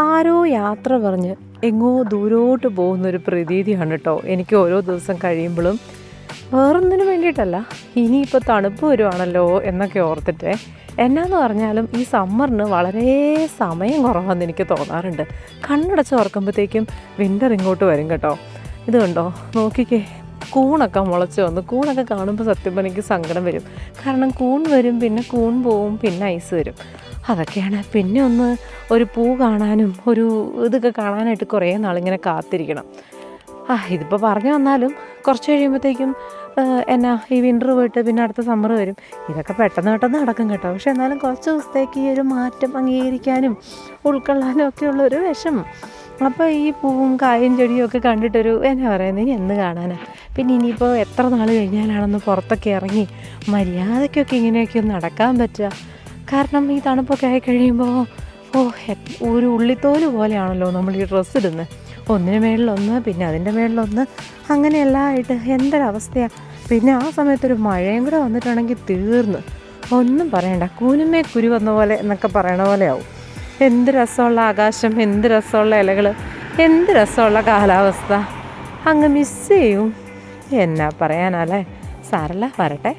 ആരോ യാത്ര പറഞ്ഞ് എങ്ങോ ദൂരോട്ട് പോകുന്നൊരു പ്രതീതിയാണ് കേട്ടോ എനിക്ക് ഓരോ ദിവസം കഴിയുമ്പോഴും വേറൊന്നിനു വേണ്ടിയിട്ടല്ല ഇനിയിപ്പോൾ തണുപ്പ് വരുവാണല്ലോ എന്നൊക്കെ ഓർത്തിട്ട് എന്നാന്ന് പറഞ്ഞാലും ഈ സമ്മറിന് വളരെ സമയം കുറവാണെന്ന് എനിക്ക് തോന്നാറുണ്ട്. കണ്ണടച്ച് ഓർക്കുമ്പോഴത്തേക്കും വിന്റർ ഇങ്ങോട്ട് വരും കേട്ടോ. ഇത് കണ്ടോ? നോക്കിക്കേ കൂണൊക്കെ മുളച്ച് വന്നു കൂണൊക്കെ കാണുമ്പോൾ സത്യം എനിക്ക് സങ്കടം വരും. കാരണം കൂൺ വരും പിന്നെ കൂൺ പോവും പിന്നെ ഐസ് വരും. അതൊക്കെയാണ്. പിന്നെ ഒന്ന് ഒരു പൂ കാണാനും ഒരു ഇതൊക്കെ കാണാനായിട്ട് കുറേ നാളിങ്ങനെ കാത്തിരിക്കണം. ആ ഇതിപ്പോൾ പറഞ്ഞു വന്നാലും കുറച്ച് കഴിയുമ്പോഴത്തേക്കും എന്നാ ഈ വിന്റർ പോയിട്ട് പിന്നെ അടുത്ത സമ്മർ വരും. ഇതൊക്കെ പെട്ടെന്ന് പെട്ടെന്ന് നടക്കും കേട്ടോ. പക്ഷെ എന്നാലും കുറച്ച് ദിവസത്തേക്ക് ഈ ഒരു മാറ്റം അംഗീകരിക്കാനും ഉൾക്കൊള്ളാനും ഒക്കെ ഉള്ളൊരു വിഷമം. അപ്പോൾ ഈ പൂവും കായും ചെടിയും ഒക്കെ കണ്ടിട്ടൊരു എന്നാ പറയുന്നത് എന്ന് കാണാനാ? പിന്നെ ഇനിയിപ്പോൾ എത്ര നാൾ കഴിഞ്ഞാലാണെന്ന് പുറത്തൊക്കെ ഇറങ്ങി മര്യാദയ്ക്കൊക്കെ ഇങ്ങനെയൊക്കെ നടക്കാൻ പറ്റുക? കാരണം ഈ തണുപ്പൊക്കെ ആയി കഴിയുമ്പോൾ ഓ ഒരു ഉള്ളിത്തോൽ പോലെയാണല്ലോ നമ്മൾ ഈ ഡ്രസ്സ് ഇടുന്നത് ഒന്നിന് മേളിലൊന്ന് പിന്നെ അതിന്റെ മേളിലൊന്ന് അങ്ങനെയെല്ലാം ആയിട്ട് എന്തൊരവസ്ഥയാണ് പിന്നെ ആ സമയത്തൊരു മഴയും കൂടെ വന്നിട്ടുണ്ടെങ്കിൽ തീർന്ന്. ഒന്നും പറയണ്ട. കൂനുമേ കുരു വന്ന പോലെ എന്നൊക്കെ പറയണ പോലെ ആവും. എന്ത് രസമുള്ള ആകാശം എന്ത് രസമുള്ള ഇലകൾ എന്ത് രസമുള്ള കാലാവസ്ഥ. അങ്ങ് മിസ് ചെയ്യും. എന്നാ പറയാനല്ലേ സാറല്ല വരട്ടെ.